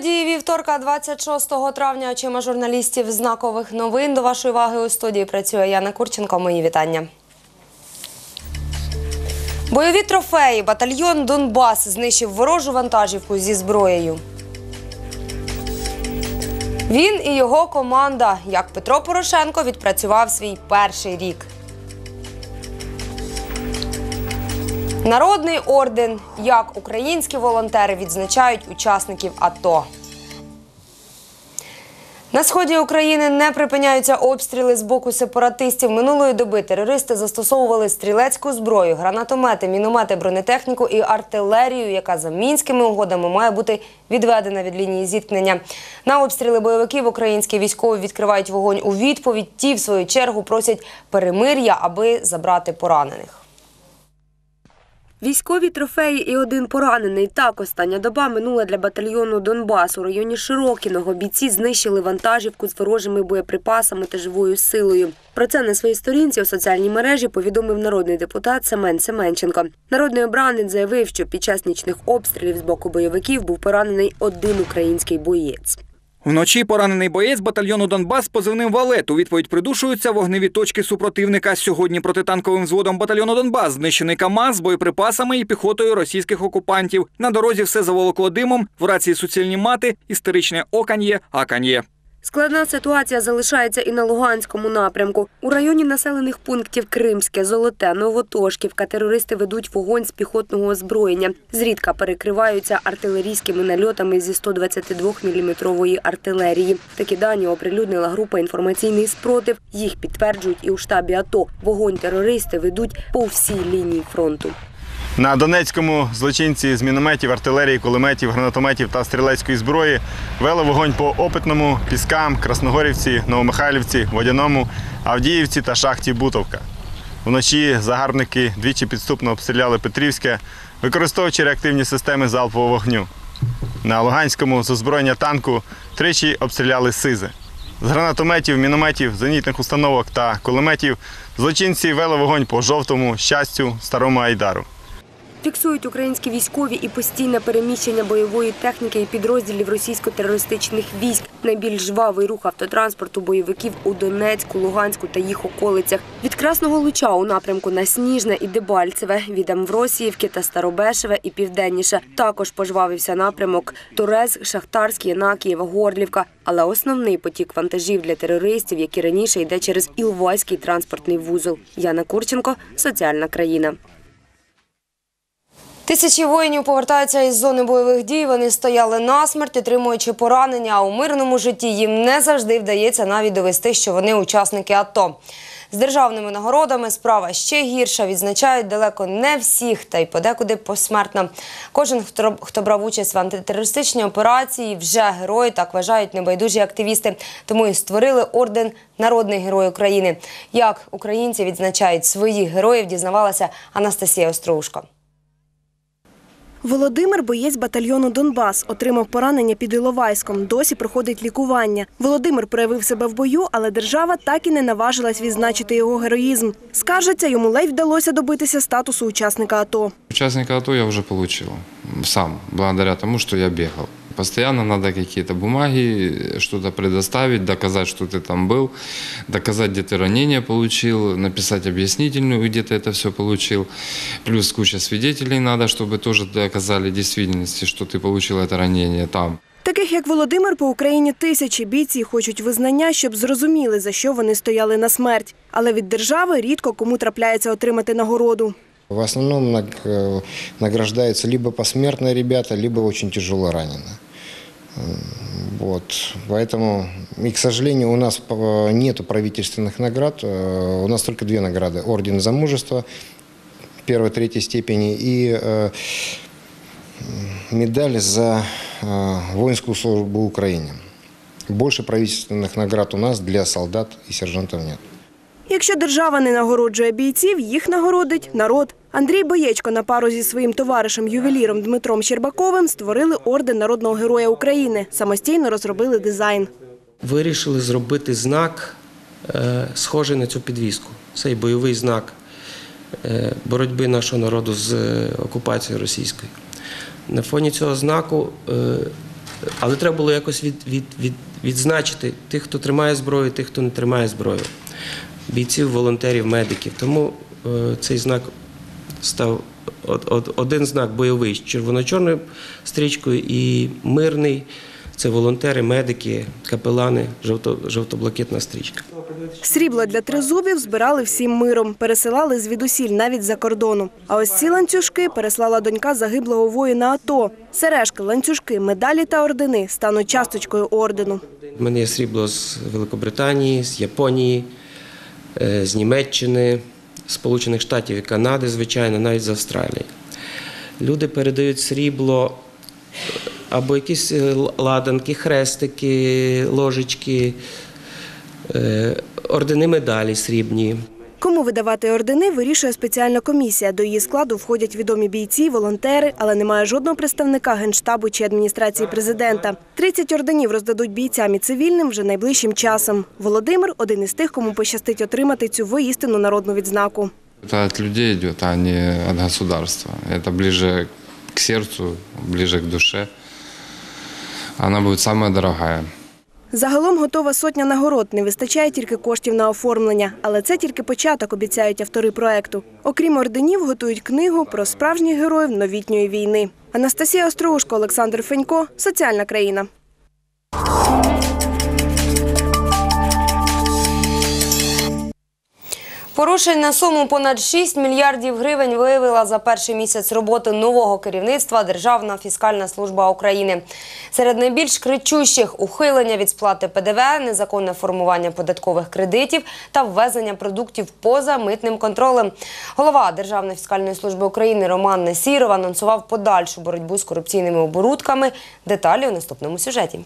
Події вівторка, 26 травня. Очима журналістів знакових новин. До вашої уваги у студії працює Яна Курченко. Мої вітання. Бойові трофеї. Батальйон Донбас знищив ворожу вантажівку зі зброєю. Він і його команда, як Петро Порошенко, відпрацював свій перший рік. Народний орден, як українські волонтери відзначають учасників АТО. На сході України не припиняються обстріли з боку сепаратистів. Минулої доби терористи застосовували стрілецьку зброю, гранатомети, міномети, бронетехніку і артилерію, яка за мінськими угодами має бути відведена від лінії зіткнення. На обстріли бойовиків українські військові відкривають вогонь у відповідь. Ті, в свою чергу, просять перемир'я, аби забрати поранених. Військові трофеї і один поранений. Так, остання доба минула для батальйону Донбас. У районі Широкіного бійці знищили вантажівку з ворожими боєприпасами та живою силою. Про це на своїй сторінці у соціальній мережі повідомив народний депутат Семен Семенченко. Народний обранець заявив, що під час нічних обстрілів з боку бойовиків був поранений один український боєць. Вночі поранений боєць батальйону Донбас позивним Валет. У відповідь придушуються вогневі точки супротивника. Сьогодні протитанковим взводом батальйону Донбас знищений КАМАЗ з боєприпасами і піхотою російських окупантів. На дорозі все заволокло димом, в рації суцільні мати, істеричне окан'є, акан'є. Складна ситуація залишається і на Луганському напрямку. У районі населених пунктів Кримське, Золоте, Новотошківка терористи ведуть вогонь з піхотного озброєння. Зрідка перекриваються артилерійськими нальотами зі 122-мм артилерії. Такі дані оприлюднила група інформаційний спротив. Їх підтверджують і у штабі АТО. Вогонь терористи ведуть по всій лінії фронту. На Донецькому злочинці з мінометів, артилерії, кулеметів, гранатометів та стрілецької зброї вели вогонь по Опитному, Піскам, Красногорівці, Новомихайлівці, Водяному, Авдіївці та шахті Бутовка. Вночі загарбники двічі підступно обстріляли Петрівське, використовуючи реактивні системи залпового вогню. На Луганському з озброєння танку тричі обстріляли Сизи. З гранатометів, мінометів, зенітних установок та кулеметів злочинці вели вогонь по жовтому, щастю, старому Айдару. Фіксують українські військові і постійне переміщення бойової техніки і підрозділів російсько-терористичних військ. Найбільш жвавий рух автотранспорту бойовиків у Донецьку, Луганську та їх околицях. Від Красного Луча у напрямку на Сніжне і Дебальцеве, від Амвросіївки та Старобешеве і південніше. Також пожвавився напрямок Торез, Шахтарський, Янакієва, Горлівка. Але основний потік вантажів для терористів, як і раніше, йде через Ілвайський транспортний вузол. Яна Курченко, соціальна країна. Тисячі воїнів повертаються із зони бойових дій. Вони стояли насмерть, отримуючи поранення. А у мирному житті їм не завжди вдається навіть довести, що вони учасники АТО. З державними нагородами справа ще гірша. Відзначають далеко не всіх, та й подекуди посмертно. Кожен, хто брав участь в антитерористичній операції, вже герой, так вважають небайдужі активісти. Тому і створили орден Народний герой України. Як українці відзначають своїх героїв, дізнавалася Анастасія Остроушко. Володимир, боєць батальйону Донбас, отримав поранення під Іловайськом. Досі проходить лікування. Володимир проявив себе в бою, але держава так і не наважилась відзначити його героїзм. Скажеться, йому ледь вдалося добитися статусу учасника АТО. Учасника АТО я вже отримав сам, благодаря тому, що я бегал. Постоянно надо какие-то бумаги, что-то предоставить, доказать, что ты там был, доказать, где ты ранение получил, написать объяснительную, где ты это все получил. Плюс куча свидетелей надо, чтобы тоже доказали действительности, что ты получил это ранение там. Таких як Володимир по Україні тисячі бійці хочуть визнання, щоб зрозуміли, за що вони стояли на смерть. Але від держави рідко кому трапляється отримати нагороду. В основном наг- награждаются либо посмертные ребята, либо очень тяжело раненые. М, Вот. Поэтому, и, к сожалению, у нас нет правительственных наград. Э, У нас только две награды. Орден за мужество первой, третьей степени и э, медаль за э, воинскую службу Украине. Больше правительственных наград у нас для солдат и сержантов нет. Якщо держава не нагороджує бійців, їх нагородить народ. Андрій Боєчко на пару зі своїм товаришем ювеліром Дмитром Щербаковим створили орден народного героя України. Самостійно розробили дизайн. вирішили зробити знак, е, схожий на цю підвіску. Цей бойовий знак е, боротьби нашого народу з е, окупацією російською. На фоні цього знаку Але треба було якось від, від, від, відзначити тих, хто тримає зброю, тих, хто не тримає зброю. Бійців, волонтерів, медиків. Тому е, цей знак став од- од- один знак бойовий з червоно-чорною стрічкою і мирний. Це волонтери, медики, капелани, жовто, жовто-блакитна стрічка. Срібло для тризубів збирали всім миром, пересилали звідусіль, навіть за кордону. А ось ці ланцюжки переслала донька загиблого воїна АТО. Сережки, ланцюжки, медалі та ордени стануть часточкою ордену. У мене є срібло з Великобританії, з Японії, з Німеччини, Сполучених Штатів і Канади, звичайно, навіть з Австралії. Люди передають срібло е, або якісь е, ладанки, хрестики, ложечки, е, ордени медалі срібні. Кому видавати ордени, вирішує спеціальна комісія. До її складу входять відомі бійці, волонтери, але немає жодного представника Генштабу чи адміністрації президента. 30 орденів роздадуть бійцям і цивільним вже найближчим часом. Володимир – один із тих, кому пощастить отримати цю воістину народну відзнаку. Это от людей идет, а не от государства. Это ближе к сердцу, ближе к душе. Она будет самая дорогая. Загалом готова сотня нагород. Не вистачає тільки коштів на оформлення. Але це тільки початок, обіцяють автори проекту. Окрім орденів, готують книгу про справжніх героїв новітньої війни. Анастасія Остроушко, Олександр Фенько. Соціальна країна. Порушень на суму понад 6 мільярдів гривень виявила за перший місяць роботи нового керівництва Державна фіскальна служба України. Серед найбільш кричущих ухилення від сплати ПДВ, незаконне формування податкових кредитів та ввезення продуктів поза митним контролем. Голова Державної фіскальної служби України Роман Несіров анонсував подальшу боротьбу з корупційними оборудками. Деталі у наступному сюжеті.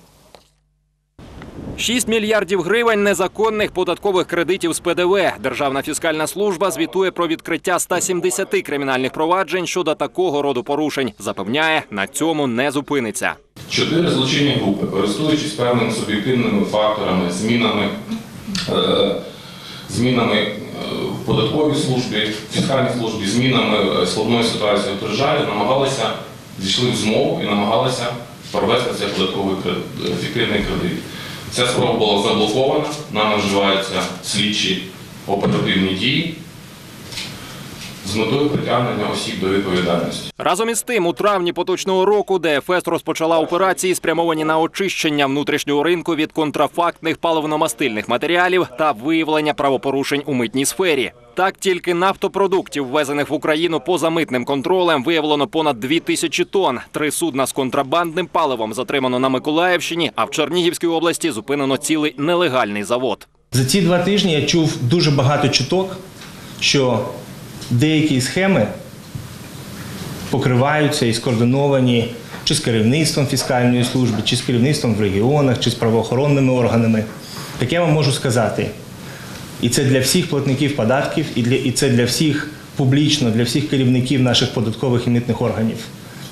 6 мільярдів гривень незаконних податкових кредитів з ПДВ. Державна фіскальна служба звітує про відкриття 170 кримінальних проваджень щодо такого роду порушень. Запевняє, на цьому не зупиниться. Чотири злочинні групи, користуючись певними суб'єктивними факторами, змінами, е, змінами е, в податковій службі, фіскальній службі, змінами е, складної ситуації в державі, намагалися зійшли в змову і намагалися провести цей податковий фіктивний кредит. Ця спроба була заблокована, нам вживаються слідчі оперативні дії з метою притягнення осіб до відповідальності. Разом із тим, у травні поточного року ДФС розпочала операції, спрямовані на очищення внутрішнього ринку від контрафактних паливно-мастильних матеріалів та виявлення правопорушень у митній сфері. Так, тільки нафтопродуктів, ввезених в Україну поза митним контролем, виявлено понад 2 тисячі тонн. Три судна з контрабандним паливом затримано на Миколаївщині, а в Чернігівській області зупинено цілий нелегальний завод. За ці два тижні я чув дуже багато чуток, що деякі схеми покриваються і скоординовані чи з керівництвом фіскальної служби, чи з керівництвом в регіонах, чи з правоохоронними органами. Так я вам можу сказати, і це для всіх платників податків, і, для, і це для всіх публічно, для всіх керівників наших податкових і митних органів.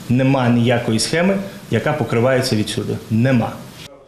Нема ніякої схеми, яка покривається відсюди. Нема.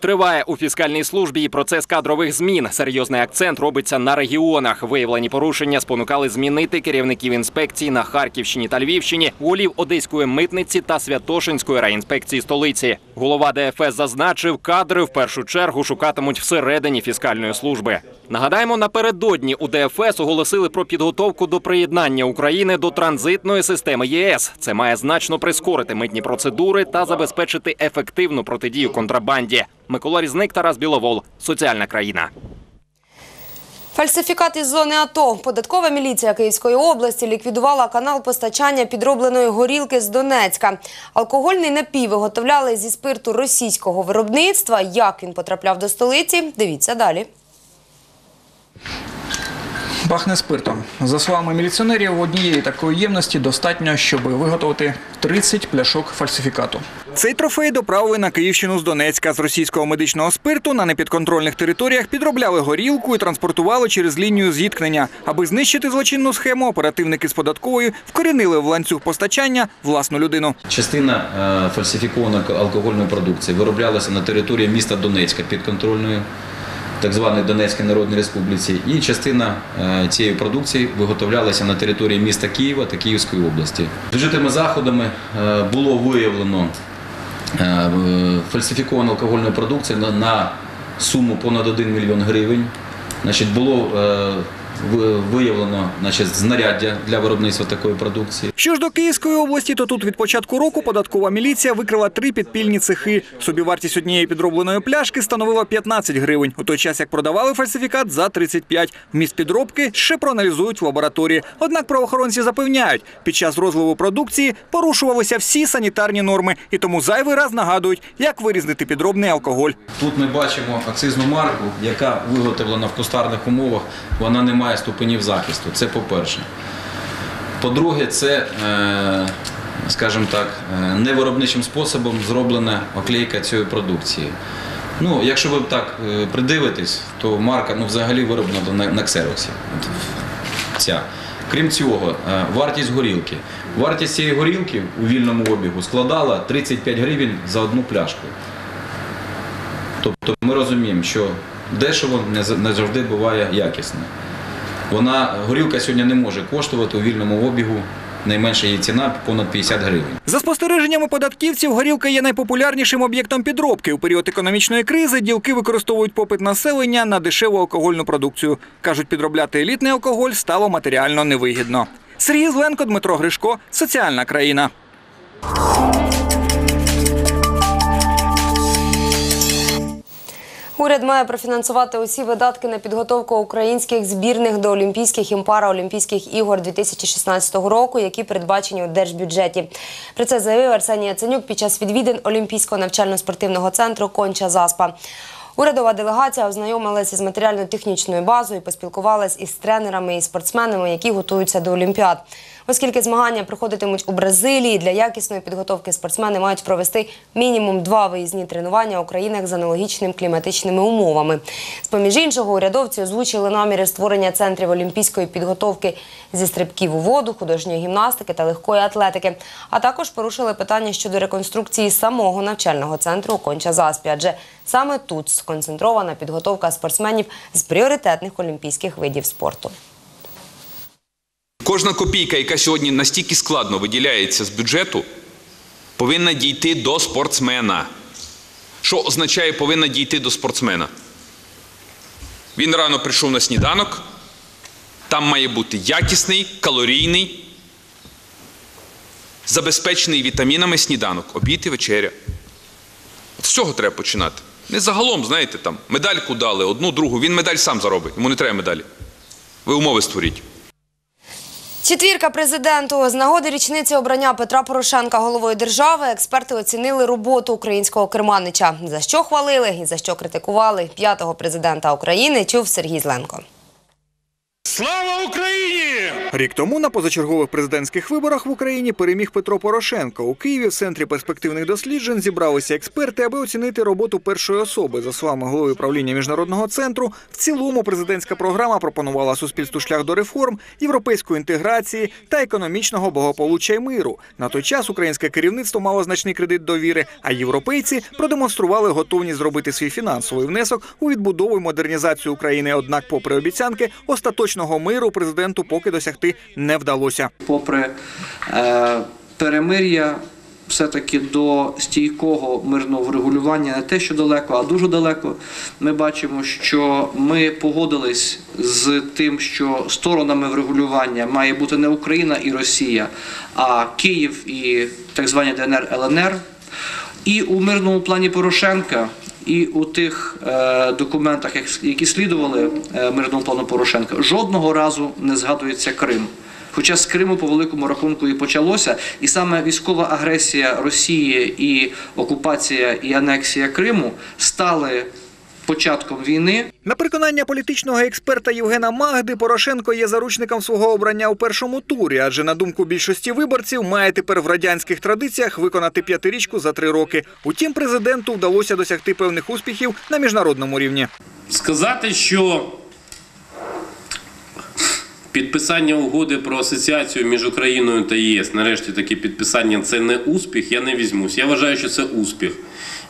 Триває у фіскальній службі і процес кадрових змін. Серйозний акцент робиться на регіонах. Виявлені порушення спонукали змінити керівників інспекцій на Харківщині та Львівщині, голів Одеської митниці та Святошинської райінспекції столиці. Голова ДФС зазначив, кадри в першу чергу шукатимуть всередині фіскальної служби. Нагадаємо, напередодні у ДФС оголосили про підготовку до приєднання України до транзитної системи ЄС. Це має значно прискорити митні процедури та забезпечити ефективну протидію контрабанді. Микола Різник, Тарас Біловол. Соціальна країна. Фальсифікат із зони АТО. Податкова міліція Київської області ліквідувала канал постачання підробленої горілки з Донецька. Алкогольний напій виготовляли зі спирту російського виробництва. Як він потрапляв до столиці? Дивіться далі. Пахне спиртом. За словами міліціонерів, однієї такої ємності достатньо, щоб виготовити 30 пляшок фальсифікату. Цей трофей доправили на Київщину з Донецька. З російського медичного спирту на непідконтрольних територіях підробляли горілку і транспортували через лінію зіткнення. Аби знищити злочинну схему, оперативники з податкової вкорінили в ланцюг постачання власну людину. Частина е, фальсифікованої алкогольної продукції вироблялася на території міста Донецька підконтрольної так званої Донецької Народної Республіці, і частина е, цієї продукції виготовлялася на території міста Києва та Київської області. Вжитими заходами е, було виявлено фальсифіковану алкогольну продукцію на, суму понад 1 мільйон гривень. Значить, було е, виявлено значить, знаряддя для виробництва такої продукції. Що ж до Київської області, то тут від початку року податкова міліція викрила три підпільні цехи. Собівартість однієї підробленої пляшки становила 15 гривень, у той час як продавали фальсифікат за 35. Вміст підробки ще проаналізують в лабораторії. Однак правоохоронці запевняють, під час розливу продукції порушувалися всі санітарні норми і тому зайвий раз нагадують, як вирізнити підробний алкоголь. Тут ми бачимо акцизну марку, яка виготовлена в кустарних умовах, вона не має ступенів захисту. Це по-перше. По-друге, це, е, скажімо так, е, невиробничим способом зроблена оклейка цієї продукції. Ну, якщо ви так е, придивитесь, то марка ну, взагалі вироблена на, ксероксі. Ця. Крім цього, вартість горілки. Вартість цієї горілки у вільному обігу складала 35 гривень за одну пляшку. Тобто ми розуміємо, що дешево не завжди буває якісно. Вона горілка сьогодні не може коштувати у вільному обігу. Найменша її ціна понад 50 гривень. За спостереженнями податківців, горілка є найпопулярнішим об'єктом підробки. У період економічної кризи ділки використовують попит населення на дешеву алкогольну продукцію. Кажуть, підробляти елітний алкоголь стало матеріально невигідно. Сергій Зленко, Дмитро Гришко, соціальна країна. Уряд має профінансувати усі видатки на підготовку українських збірних до Олімпійських і Параолімпійських ігор 2016 року, які передбачені у держбюджеті. Про це заявив Арсеній Яценюк під час відвідин Олімпійського навчально-спортивного центру Конча Заспа. Урядова делегація ознайомилася з матеріально-технічною базою і поспілкувалась із тренерами і спортсменами, які готуються до Олімпіад. Оскільки змагання проходитимуть у Бразилії, для якісної підготовки спортсмени мають провести мінімум два виїзні тренування у країнах з аналогічними кліматичними умовами. З поміж іншого, урядовці озвучили наміри створення центрів олімпійської підготовки зі стрибків у воду, художньої гімнастики та легкої атлетики. А також порушили питання щодо реконструкції самого навчального центру Конча Заспі, адже саме тут сконцентрована підготовка спортсменів з пріоритетних олімпійських видів спорту. Кожна копійка, яка сьогодні настільки складно виділяється з бюджету, повинна дійти до спортсмена. Що означає повинна дійти до спортсмена? Він рано прийшов на сніданок, там має бути якісний, калорійний, забезпечений вітамінами сніданок, обід і вечеря. От з цього треба починати. Не загалом, знаєте, там медальку дали, одну, другу. Він медаль сам заробить, йому не треба медалі. Ви умови створіть. Четвірка президенту з нагоди річниці обрання Петра Порошенка головою держави. Експерти оцінили роботу українського керманича. За що хвалили і за що критикували п'ятого президента України. Чув Сергій Зленко. Слава Україні! Рік тому на позачергових президентських виборах в Україні переміг Петро Порошенко. У Києві в центрі перспективних досліджень зібралися експерти, аби оцінити роботу першої особи. За словами голови правління міжнародного центру, в цілому президентська програма пропонувала суспільству шлях до реформ, європейської інтеграції та економічного благополуччя й миру. На той час українське керівництво мало значний кредит довіри, а європейці продемонстрували готовність зробити свій фінансовий внесок у відбудову і модернізацію України. Однак, попри обіцянки, остаточного миру президенту поки досягти не вдалося. попри е, перемир'я, все-таки до стійкого мирного врегулювання не те, що далеко, а дуже далеко. Ми бачимо, що ми погодились з тим, що сторонами врегулювання має бути не Україна і Росія, а Київ і так звані ДНР ЛНР. І у мирному плані Порошенка, і у тих е, документах, як- які слідували е, мирному плану Порошенка, жодного разу не згадується Крим. Хоча з Криму по великому рахунку і почалося, і саме військова агресія Росії і окупація і анексія Криму стали початком війни. На переконання політичного експерта Євгена Магди, Порошенко є заручником свого обрання у першому турі, адже на думку більшості виборців має тепер в радянських традиціях виконати п'ятирічку за три роки. Утім, президенту вдалося досягти певних успіхів на міжнародному рівні. Сказати, що підписання угоди про асоціацію між Україною та ЄС, нарешті таке підписання це не успіх, я не візьмусь. Я вважаю, що це успіх.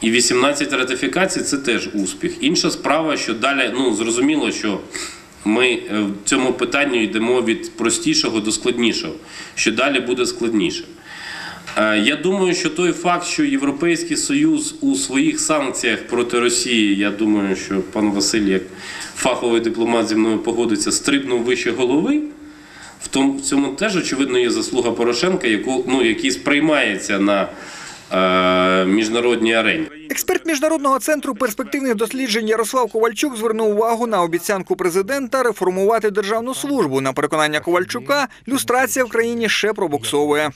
І 18 ратифікацій це теж успіх. Інша справа, що далі, ну зрозуміло, що ми е, в цьому питанні йдемо від простішого до складнішого, що далі буде складніше. Е, Я думаю, що той факт, що Європейський Союз у своїх санкціях проти Росії, я думаю, що пан Василь, як фаховий дипломат зі мною погодиться, стрибнув вище голови. В тому цьому теж очевидно є заслуга Порошенка, яку ну який сприймається на міжнародній арені. Експерт міжнародного центру перспективних досліджень Ярослав Ковальчук звернув увагу на обіцянку президента реформувати державну службу. На переконання Ковальчука, люстрація в країні ще пробуксовує.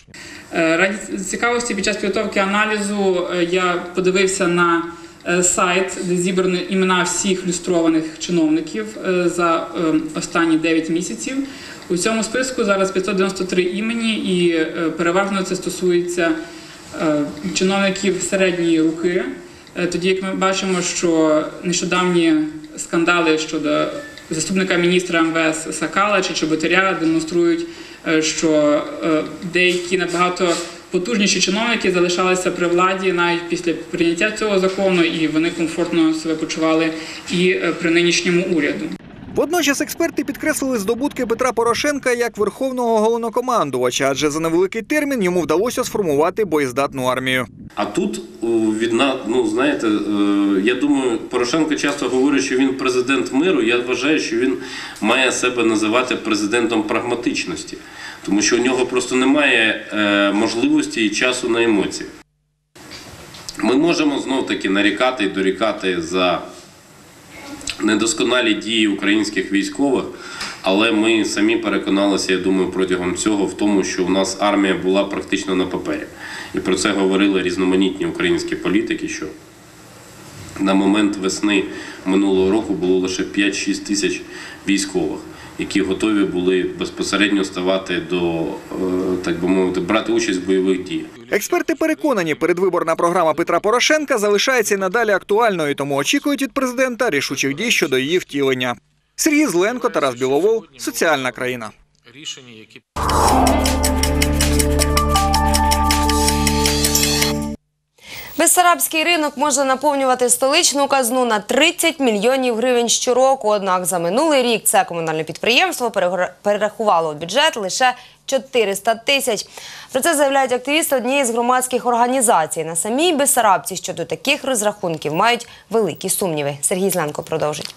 Е, Раді цікавості під час підготовки аналізу е, я подивився на е, сайт, де зібрані імена всіх люстрованих чиновників е, за е, останні 9 місяців. У цьому списку зараз 593 імені, і е, переважно це стосується е, чиновників середньої руки. Е, Тоді як ми бачимо, що нещодавні скандали щодо заступника міністра МВС Сакала чи Чоботаря демонструють, е, що е, деякі набагато потужніші чиновники залишалися при владі навіть після прийняття цього закону, і вони комфортно себе почували і е, при нинішньому уряду. Водночас експерти підкреслили здобутки Петра Порошенка як верховного головнокомандувача, адже за невеликий термін йому вдалося сформувати боєздатну армію. А тут о, від на- ну знаєте, е, я думаю, Порошенко часто говорить, що він президент миру. Я вважаю, що він має себе називати президентом прагматичності, тому що у нього просто немає е, можливості і часу на емоції. Ми можемо знов таки нарікати і дорікати за недосконалі дії українських військових, але ми самі переконалися, я думаю, протягом цього в тому, що у нас армія була практично на папері. І про це говорили різноманітні українські політики, що на момент весни минулого року було лише 5-6 тисяч військових, які готові були безпосередньо ставати до, е, так би мовити, брати участь в бойових діях. Експерти переконані, передвиборна програма Петра Порошенка залишається і надалі актуальною, тому очікують від президента рішучих дій щодо її втілення. Сергій Зленко, Тарас Біловол, соціальна країна. рішення, які Бессарабський ринок може наповнювати столичну казну на 30 мільйонів гривень щороку. Однак за минулий рік це комунальне підприємство перерахувало у бюджет лише 400 тисяч. Про це заявляють активісти однієї з громадських організацій. На самій Бессарабці щодо таких розрахунків мають великі сумніви. Сергій Зленко продовжить.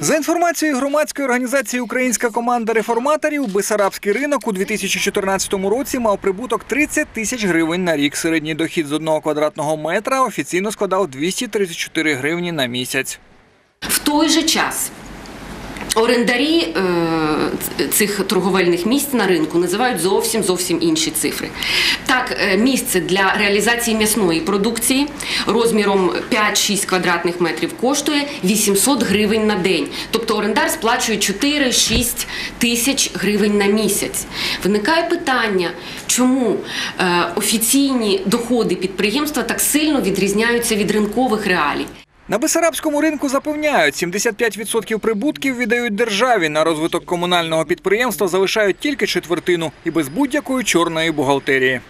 За інформацією громадської організації Українська команда реформаторів, Бесарабський ринок у 2014 році мав прибуток 30 тисяч гривень на рік. Середній дохід з одного квадратного метра офіційно складав 234 гривні на місяць. В той же час орендарі е, цих торговельних місць на ринку називають зовсім зовсім інші цифри. Так, е, місце для реалізації м'ясної продукції розміром 5-6 квадратних метрів коштує 800 гривень на день. Тобто орендар сплачує 4-6 тисяч гривень на місяць. Виникає питання, чому е, офіційні доходи підприємства так сильно відрізняються від ринкових реалій. На Бесарабському ринку запевняють, 75% прибутків віддають державі. На розвиток комунального підприємства залишають тільки четвертину і без будь-якої чорної бухгалтерії.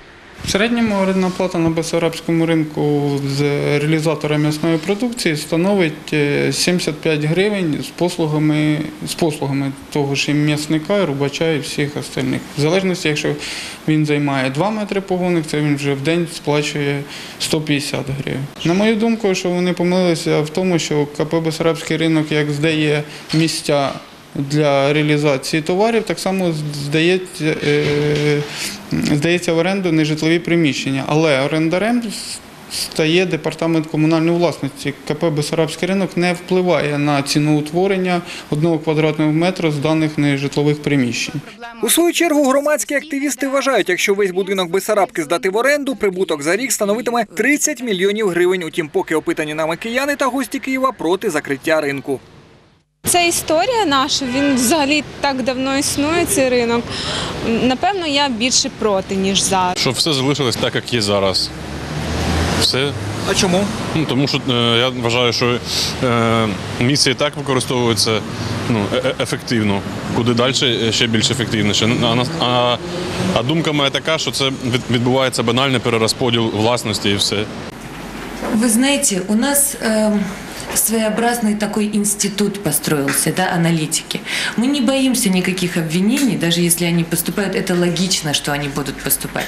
В середньому орендна плата на Бесарабському ринку з реалізатора м'ясної продукції становить е, 75 гривень з послугами, з послугами того ж і м'ясника, і рубача і всіх остальних. В залежності, якщо він займає 2 метри погонних, це він вже в день сплачує 150 гривень. На мою думку, що вони помилилися в тому, що КП Бесарабський ринок як здає місця для реалізації товарів, так само здається, е, здається в оренду нежитлові приміщення. Але орендарем стає департамент комунальної власності. КП Бесарабський ринок не впливає на ціноутворення одного квадратного метра з даних нежитлових приміщень. У свою чергу громадські активісти вважають, якщо весь будинок Бесарабки здати в оренду, прибуток за рік становитиме 30 мільйонів гривень. Утім, поки опитані нами кияни та гості Києва проти закриття ринку. Це історія наша, він взагалі так давно існує, цей ринок. Напевно, я більше проти, ніж за. Щоб все залишилось так, як є зараз. Все. А чому? Ну, тому що е, я вважаю, що е, місце і так використовується ну, е- е- ефективно. Куди далі е, ще більш ефективніше. А, а, а думка моя така, що це відбувається банальний перерозподіл власності і все. Вы знаете, у нас э, своеобразный такой институт построился, да, аналитики. Мы не боимся никаких обвинений, даже если они поступают, это логично, что они будут поступать.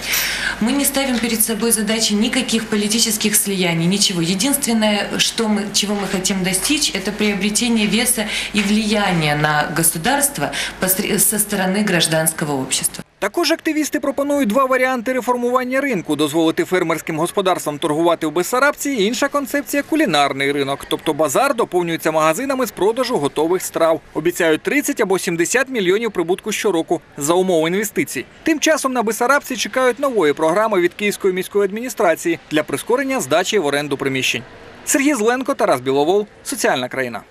Мы не ставим перед собой задачи никаких политических слияний, ничего. Единственное, что мы, чего мы хотим достичь, это приобретение веса и влияния на государство со стороны гражданского общества. Також активісти пропонують два варіанти реформування ринку: дозволити фермерським господарствам торгувати в Бессарабці. Інша концепція кулінарний ринок, тобто базар доповнюється магазинами з продажу готових страв. Обіцяють 30 або 70 мільйонів прибутку щороку за умов інвестицій. Тим часом на Бессарабці чекають нової програми від Київської міської адміністрації для прискорення здачі в оренду приміщень. Сергій Зленко, Тарас Біловол, соціальна країна.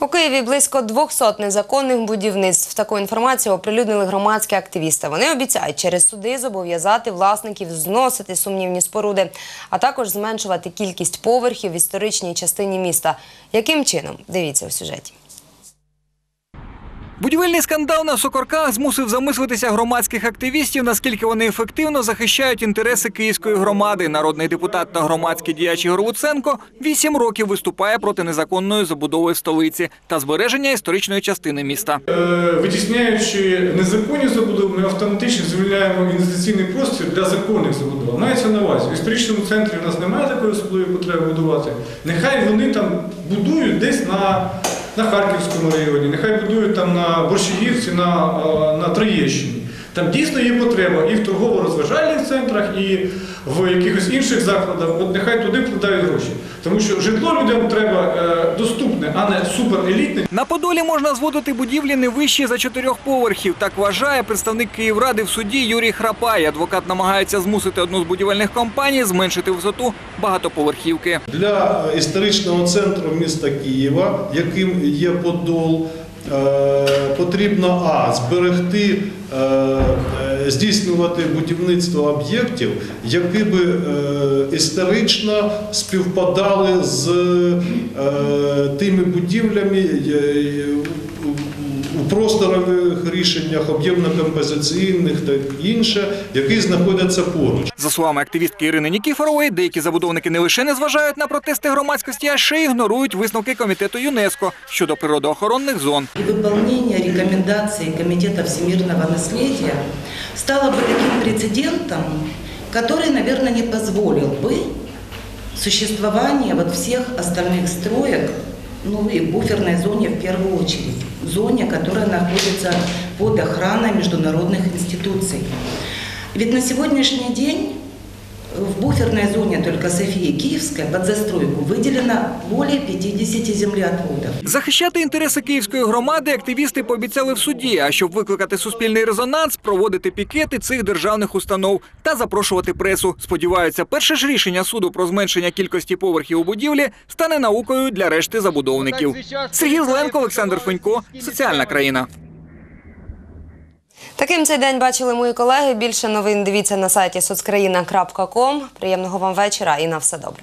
У Києві близько 200 незаконних будівництв. Таку інформацію оприлюднили громадські активісти. Вони обіцяють через суди зобов'язати власників зносити сумнівні споруди, а також зменшувати кількість поверхів в історичній частині міста. Яким чином? Дивіться у сюжеті. Будівельний скандал на Сокорках змусив замислитися громадських активістів, наскільки вони ефективно захищають інтереси київської громади. Народний депутат та громадський діяч Ігор Луценко вісім років виступає проти незаконної забудови в столиці та збереження історичної частини міста. Е, Витісняючи незаконні забудови, ми автоматично звільняємо інвестиційний простір для законних забудов. Мається на увазі, в історичному центрі у нас немає такої особливої потреби будувати. Нехай вони там будують десь на, на Харківському районі, нехай будують там на Борщагівці, на, е, на Троєщині. Там дійсно є потреба і в торгово-розважальних центрах, і в якихось інших закладах. От нехай туди вкладають гроші. Тому що житло людям треба е, доступне, а не суперелітне. На Подолі можна зводити будівлі не вищі за чотирьох поверхів. Так вважає представник Київради в суді Юрій Храпай. Адвокат намагається змусити одну з будівельних компаній зменшити висоту багатоповерхівки. Для е, історичного центру міста Києва, яким є Подол, потрібно а зберегти, е, е, здійснювати будівництво об'єктів, які би е, історично співпадали з е, тими будівлями е, У просторових рішеннях, об'ємно-композиційних та інше, які знаходяться поруч. За словами активістки Ірини Нікіфорової, деякі забудовники не лише не зважають на протести громадськості, а ще й ігнорують висновки комітету ЮНЕСКО щодо природоохоронних зон. И выполнение рекомендаций Комитета всемирного наследия стало бы таким прецедентом, который, наверное, не позволил бы существования вот всех остальных строек, ну и буферной зоне в первую очередь, зоне, которая находится под охраной международных институций. Ведь на сегодняшний день в буферной зоне только Софии Киевской под застройку выделено более 50 землеотводов. Захищати інтереси київської громади активісти пообіцяли в суді. А щоб викликати суспільний резонанс, проводити пікети цих державних установ та запрошувати пресу. Сподіваються, перше ж рішення суду про зменшення кількості поверхів у будівлі стане наукою для решти забудовників. Сергій Зленко, Олександр Фенько, соціальна країна. Таким цей день бачили мої колеги. Більше новин дивіться на сайті соцкраїна.ком. Приємного вам вечора і на все добре.